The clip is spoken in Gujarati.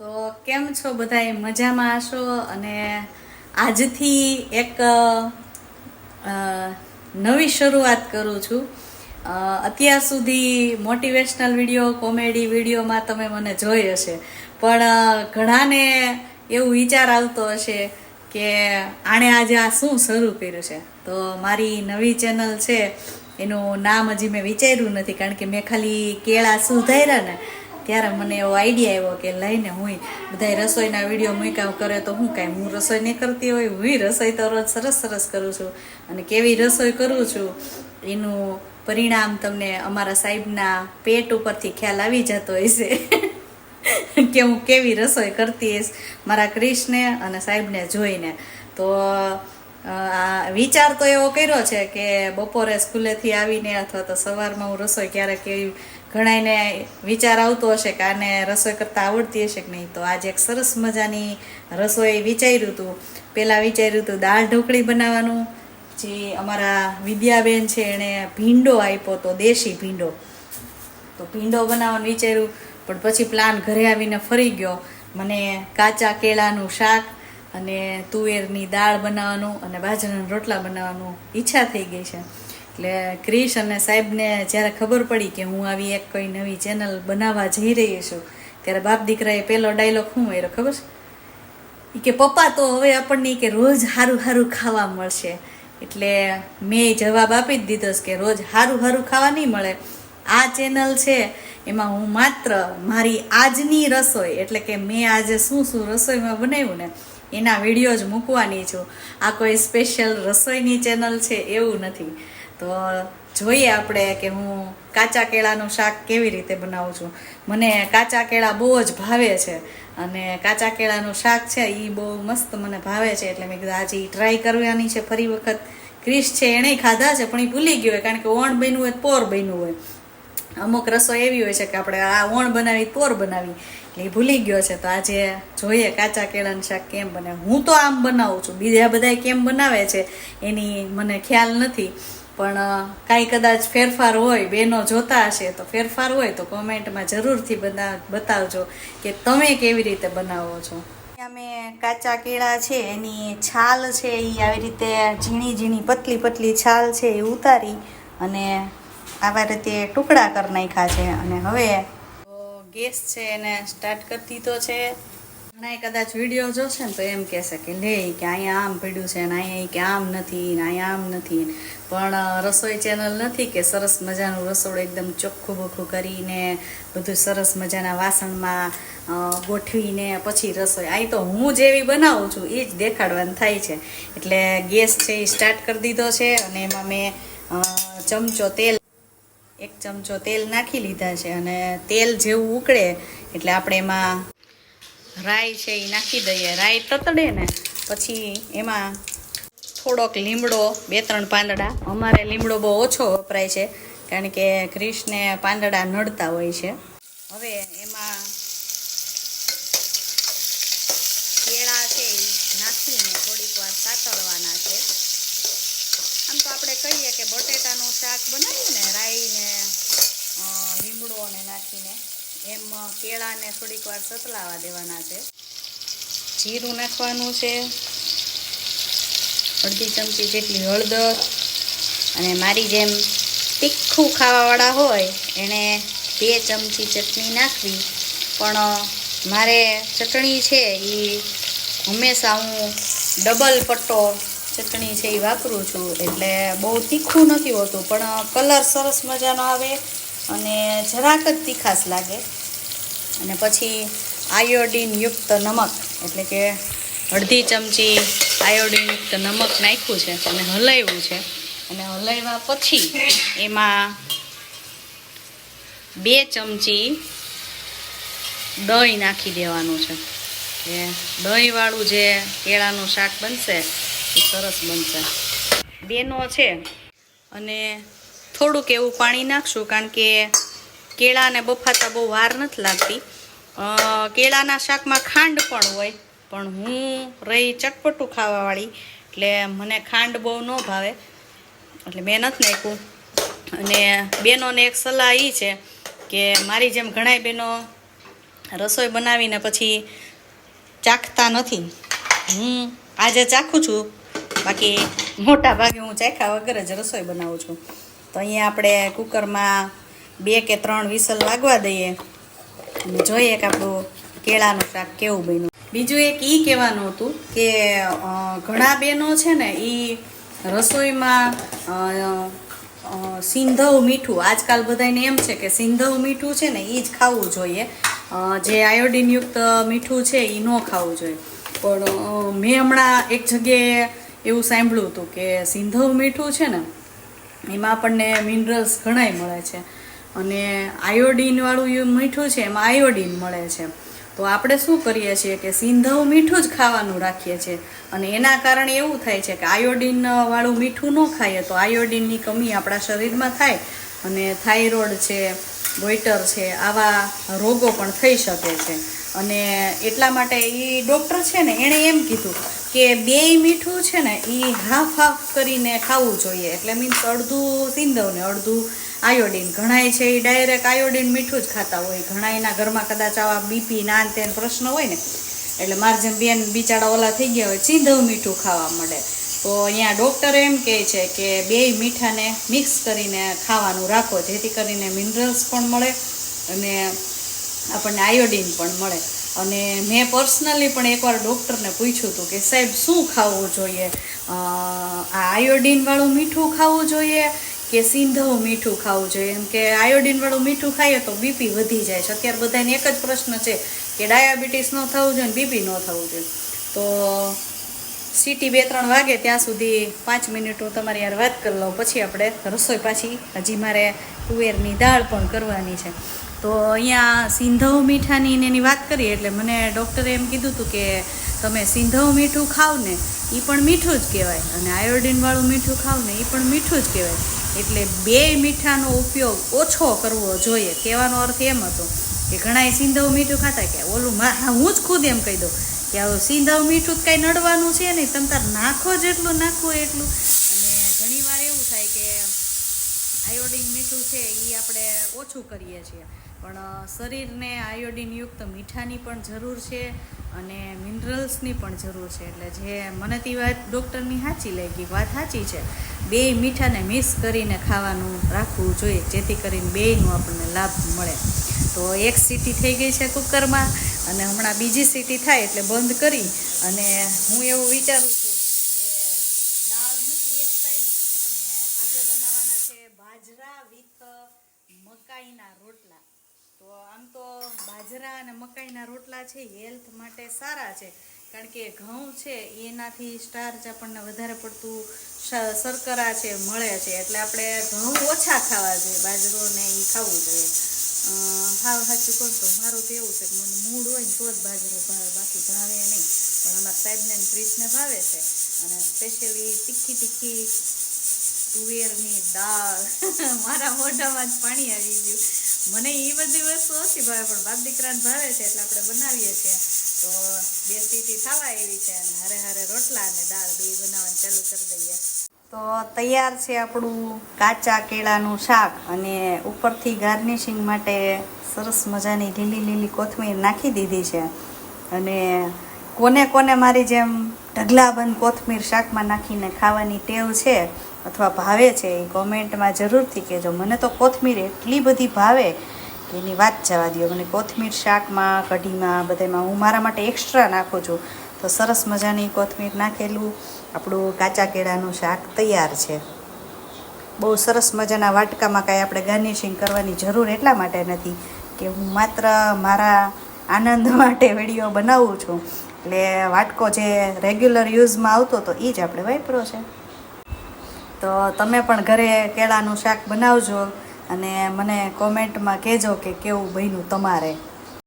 તો કેમ છો બધાય? મજામાં હશો? અને આજથી એક નવી શરૂઆત કરું છું. અત્યાર સુધી મોટિવેશનલ વીડિયો, કોમેડી વિડીયોમાં તમે મને જોઈ હશે. પણ ઘણાને એવું વિચાર આવતો હશે કે આણે આજે આ શું શરૂ કર્યું છે? તો મારી નવી ચેનલ છે. એનું નામ હજી મેં વિચાર્યું નથી કારણ કે મેં ખાલી કેળા સુધાર્યા ને. ત્યારે મને એવો આઈડિયા આવ્યો કે લઈને હું બધા રસોઈના વીડિયો મૂક્યા કરે તો હું કાંઈ, હું રસોઈ નહીં કરતી હોય હું રસોઈ તો રોજ સરસ સરસ કરું છું. અને કેવી રસોઈ કરું છું, એનું પરિણામ તમને અમારા સાહેબના પેટ ઉપરથી ખ્યાલ આવી જતો હશે. કે હું કેવી રસોઈ કરતી હઈશ મારા ક્રિશને અને સાહેબને જોઈને. તો આ વિચાર તો એવો કર્યો છે કે બપોરે સ્કૂલેથી આવીને અથવા તો સવારમાં હું રસોઈ ક્યારેક એવી ઘણાઈને વિચાર આવતો હશે કે આને રસોઈ કરતાં આવડતી હશે કે નહીં. તો આજે એક સરસ મજાની રસોઈ વિચાર્યું હતું પહેલાં વિચાર્યું હતું દાળ ઢોકળી બનાવવાનું. જે અમારા વિદ્યાબેન છે એણે ભીંડો આપ્યો તો દેશી ભીંડો. તો ભીંડો બનાવવાનું વિચાર્યું, પણ પછી પ્લાન ઘરે આવીને ફરી ગયો. મને કાચા કેળાનું શાક અને તુવેરની દાળ બનાવવાનું અને બાજરાના રોટલા બનાવવાનું ઈચ્છા થઈ ગઈ છે. એટલે ક્રિશ અને સાહેબને જ્યારે ખબર પડી કે હું આવી એક કોઈ નવી ચેનલ બનાવવા જઈ રહી છું, ત્યારે બાપ દીકરાએ પહેલો ડાયલોગ શું માર્યો ખબર છે? એ કે, પપ્પા, તો હવે આપણને કે રોજ સારું સારું ખાવા મળશે. એટલે મેં જવાબ આપી જ દીધો કે રોજ સારું સારું ખાવા નહીં મળે. આ ચેનલ છે, એમાં હું માત્ર મારી આજની રસોઈ, એટલે કે મેં આજે શું શું રસોઈમાં બનાવ્યું ને એના વીડિયો જ મૂકવાની છું. આ કોઈ સ્પેશિયલ રસોઈની ચેનલ છે એવું નથી. તો જોઈએ આપણે કે હું કાચા કેળાનું શાક કેવી રીતે બનાવું છું. મને કાચા કેળા બહુ જ ભાવે છે અને કાચા કેળાનું શાક છે એ બહુ મસ્ત મને ભાવે છે એટલે મેં કીધું આજે ટ્રાય કરવાની છે ફરી વખત. ક્રિશ છે એણે ખાધા છે, પણ એ ભૂલી ગયો હોય કારણ કે ઓણ બન્યું હોય, પોર બન્યું હોય. અમુક રસોઈ એવી હોય છે કે આપણે આ ઓણ બનાવી, પોર બનાવી. એટલે એ ભૂલી ગયો છે. તો આજે જોઈએ કાચા કેળાનું શાક કેમ બને. હું તો આમ બનાવું છું. બીજા બધા કેમ બનાવે છે એની મને ખ્યાલ નથી. પણ કાંઈ કદાચ ફેરફાર હોય બેનો જોતા હશે તો ફેરફાર હોય તો કોમેન્ટમાં જરૂરથી બના, બતાવજો કે તમે કેવી રીતે બનાવો છો. અમે કાચા કેળા છે, એની છાલ છે એ આવી રીતે ઝીણી ઝીણી પતલી પતલી છાલ છે, એ ઉતારી અને આવા રીતે ટુકડા કરી નાખ્યા છે. અને હવે ગેસ છે એને સ્ટાર્ટ કરી દીધો છે. ઘણા કદાચ વીડિયો જોશે ને તો એમ કહેશે કે, લે કે અહીંયા આમ પડ્યું છે ને અહીંયા કે આમ નથી ને અહીંયા આમ નથી. પણ રસોઈ ચેનલ નથી કે સરસ મજાનું રસોડું એકદમ ચોખ્ખું બોખું કરીને બધું સરસ મજાના વાસણમાં ગોઠવીને પછી રસોઈ. આ તો હું જેવી બનાવું છું એ જ દેખાડવાનું થાય છે. એટલે ગેસ છે એ સ્ટાર્ટ કરી દીધો છે અને એમાં મેં ચમચો તેલ એક ચમચો તેલ નાખી લીધા છે અને તેલ જેવું ઉકળે એટલે આપણે એમાં રાઈ છે એ નાખી દઈએ. રાઈ તતડે ને પછી એમાં થોડોક લીમડો, બે ત્રણ પાંદડા. અમારે લીમડો બહુ ઓછો વપરાય છે, કારણ કે ક્રિશને પાંદડા નડતા હોય છે. હવે એમાં કેળા છે એ નાખીને થોડીક વાર સાતળવાના છે આમ તો આપણે કહીએ કે બટેટાનું શાક બનાવીએ ને, રાઈને લીમડો ને નાખીને, એમ કેળાને થોડીક વાર સતલાવા દેવાના છે. જીરું નાખવાનું છે. અડધી ચમચી જેટલી હળદર અને મારી જેમ તીખું ખાવાવાળા હોય એણે બે ચમચી ચટણી નાખવી. પણ મારે ચટણી છે એ હંમેશા હું ડબલ પટ્ટો ચટણી છે એ વાપરું છું. એટલે બહુ તીખું નથી હોતું, પણ કલર સરસ મજાનો આવે અને જરાક જ તીખાશ લાગે. અને પછી આયોડીન યુક્ત નમક, એટલે કે અડધી ચમચી આયોડીન યુક્ત નમક નાખ્યું છે અને હલાવ્યું છે. અને હલાવ્યા પછી એમાં બે ચમચી દહીં નાખી દેવાનું છે. એ દહીંવાળું જે કેળાનું શાક બનશે સરસ બનશે. બેનો છે. અને થોડુંક એવું પાણી નાખશું કારણ કે કેળાને બફાતા બહુ વાર નથી લાગતી. કેળાના શાકમાં ખાંડ પણ હોય, પણ હું રહી ચટપટું ખાવાવાળી, એટલે મને ખાંડ બહુ ન ભાવે. એટલે મેં નથી નાખ્યું. અને બેનોને એક સલાહ એ છે કે મારી જેમ ઘણાય બહેનો રસોઈ બનાવીને પછી ચાખતા નથી. હું આજે ચાખું છું. બાકી મોટા ભાગે હું ચાખ્યા વગર જ રસોઈ બનાવું છું. તો અહીંયા આપણે કુકરમાં બે કે ત્રણ વિસલ વાગવા દઈએ. અને જોઈએ કે આપણું કેળાનું શાક કેવું બન્યું. બીજું એક ઈ કહેવાનું હતું કે ઘણા બહેનો છે ને એ રસોઈમાં સિંધવ મીઠું, આજકાલ બધાને એમ છે કે સિંધવ મીઠું છે ને એ જ ખાવું જોઈએ. જે આયોડિનયુક્ત મીઠું છે એ ન ખાવું જોઈએ. પણ મેં હમણાં એક જગ્યાએ એવું સાંભળ્યું હતું કે સિંધવ મીઠું છે ને, એમાં આપણને મિનરલ્સ ઘણાય મળે છે. અને આયોડીનવાળું મીઠું છે, એમાં આયોડીન મળે છે. તો આપણે શું કરીએ છીએ કે સિંધવ મીઠું જ ખાવાનું રાખીએ છીએ. અને એના કારણે એવું થાય છે કે આયોડીન વાળું મીઠું ન ખાઈએ તો આયોડીનની કમી આપણા શરીરમાં થાય અને થાઇરોઇડ છે ગોઈટર છે, આવા રોગો પણ થઈ શકે છે. અને એટલા માટે એ ડૉક્ટર છે ને, એણે એમ કીધું કે બેય મીઠું છે ને એ હાફ હાફ કરીને ખાવું જોઈએ. એટલે મીન્સ અડધું સિંધવ ને અડધું આયોડીન. ઘણાય છે એ ડાયરેક્ટ આયોડીન મીઠું જ ખાતા હોય. ઘણાયના ઘરમાં કદાચ આવા બીપી નાન તેન પ્રશ્ન હોય ને, એટલે મારે જેમ બેન બિચારા ઓલા થઈ ગયા હોય, સિંધવ મીઠું ખાવા મળે. તો અહીંયા ડૉક્ટર એમ કહે છે કે બેય મીઠાને મિક્સ કરીને ખાવાનું રાખો, જેથી કરીને મિનરલ્સ પણ મળે અને આપણને આયોડીન પણ મળે. અને મેં પર્સનલી પણ એકવાર ડૉક્ટરને પૂછ્યું હતું કે, સાહેબ, શું ખાવું જોઈએ? આ આયોડીનવાળું મીઠું ખાવું જોઈએ કે સિંધવ મીઠું ખાવું જોઈએ? એમ કે આયોડીનવાળું મીઠું ખાઈએ તો બીપી વધી જાય છે. અત્યારે બધાને એક જ પ્રશ્ન છે કે, ડાયાબિટીસ ન થવું જોઈએ ને બીપી ન થવું જોઈએ? તો સીટી બે ત્રણ વાગે ત્યાં સુધી પાંચ મિનિટ હું તમારી યાર વાત કરી લઉં. પછી આપણે રસોઈ પાછી, હજી મારે કુવેરની દાળ પણ કરવાની છે. તો અહીંયા સિંધવ મીઠાની એની વાત કરીએ એટલે મને ડૉક્ટરે એમ કીધું હતું કે તમે સિંધવ મીઠું ખાવ ને એ પણ મીઠું જ કહેવાય. અને આયોડીનવાળું મીઠું ખાવ ને એ પણ મીઠું જ કહેવાય. એટલે બે મીઠાનો ઉપયોગ ઓછો કરવો જોઈએ. કહેવાનો અર્થ એમ હતો કે ઘણાય સિંધવ મીઠું ખાતા કે ઓલું મારા હું જ ખુદ એમ કહી દઉં કે સિંધવ મીઠું જ કાંઈ નડવાનું છે નહીં. તમે તાર નાખો જેટલું, નાખો એટલું અને ઘણી વાર એવું થાય કે આયોડીન મીઠું છે એ આપણે ઓછું કરીએ છીએ. પણ શરીરને આયોડિનયુક્ત મીઠાની પણ જરૂર છે અને મિનરલ્સની પણ જરૂર છે. એટલે જે મને તે વાત ડૉક્ટરની સાચી લાગી, વાત સાચી છે. બે મીઠાને મિક્સ કરીને ખાવાનું રાખવું જોઈએ, જેથી કરીને બેયનો આપણને લાભ મળે. તો એક સીટી થઈ ગઈ છે કુકરમાં અને હમણાં બીજી સીટી થાય એટલે બંધ કરી અને હું એવું વિચારું છું કે દાળ મૂકી એક સાઈડ અને આજે બનાવવાના છે બાજરા વિથ મકાઈના રોટલા તો આમ તો બાજરા અને મકાઈના રોટલા છે હેલ્થ માટે સારા છે. કારણ કે ઘઉં છે, એનાથી સ્ટાર્ચ આપણને વધારે પડતું શર્કરા છે, મળે છે. એટલે આપણે ઘઉં ઓછા ખાવા જોઈએ, બાજરો ને એ ખાવું જોઈએ. હા સાચું કહું તો મારું તો એવું છે કે મને મૂડ હોય ને તો જ બાજરો ભાવે બાકી ભાવે નહીં. પણ અમારા સાહેબને ક્રિશને ભાવે છે. અને સ્પેશિયલી તીખી તીખી તુવેરની દાળ. મારા મોઢામાં જ પાણી આવી ગયું. મને એ બધી વસ્તુ ઓછી ભાવે, પણ બાપ દીકરાને ભાવે છે એટલે આપણે બનાવીએ છીએ. તો બે સીટી થવા એવી છે અને હારે હારે રોટલા અને દાળ બે બનાવવાનું ચાલુ કરી દઈએ. તો તૈયાર છે આપણું કાચા કેળાનું શાક અને ઉપરથી ગાર્નિશિંગ માટે સરસ મજાની લીલી લીલી કોથમીર નાખી દીધી છે. અને કોને કોને મારી જેમ ઢગલાબંધ કોથમીર શાકમાં નાખીને ખાવાની ટેવ છે અથવા ભાવે છે એ કોમેન્ટમાં જરૂરથી કહેજો. મને તો કોથમીર એટલી બધી ભાવે કે એની વાત જવા દો મને કોથમીર શાકમાં, કઢીમાં, બધામાં હું મારા માટે એક્સ્ટ્રા નાખું છું. તો સરસ મજાની કોથમીર નાખેલું. આપણું કાચા કેળાનું શાક તૈયાર છે. બહુ સરસ મજાના વાટકામાં કાંઈ આપણે ગાર્નિશિંગ કરવાની જરૂર એટલા માટે નથી કે હું માત્ર મારા આનંદ માટે વીડિયો બનાવું છું. એટલે વાટકો જે રેગ્યુલર યુઝમાં આવતો તો એ જ આપણે વાપરો છે. તો તમે પણ ઘરે કેળાનું શાક બનાવજો અને મને કોમેન્ટમાં કહેજો કે કેવું બન્યું તમારે.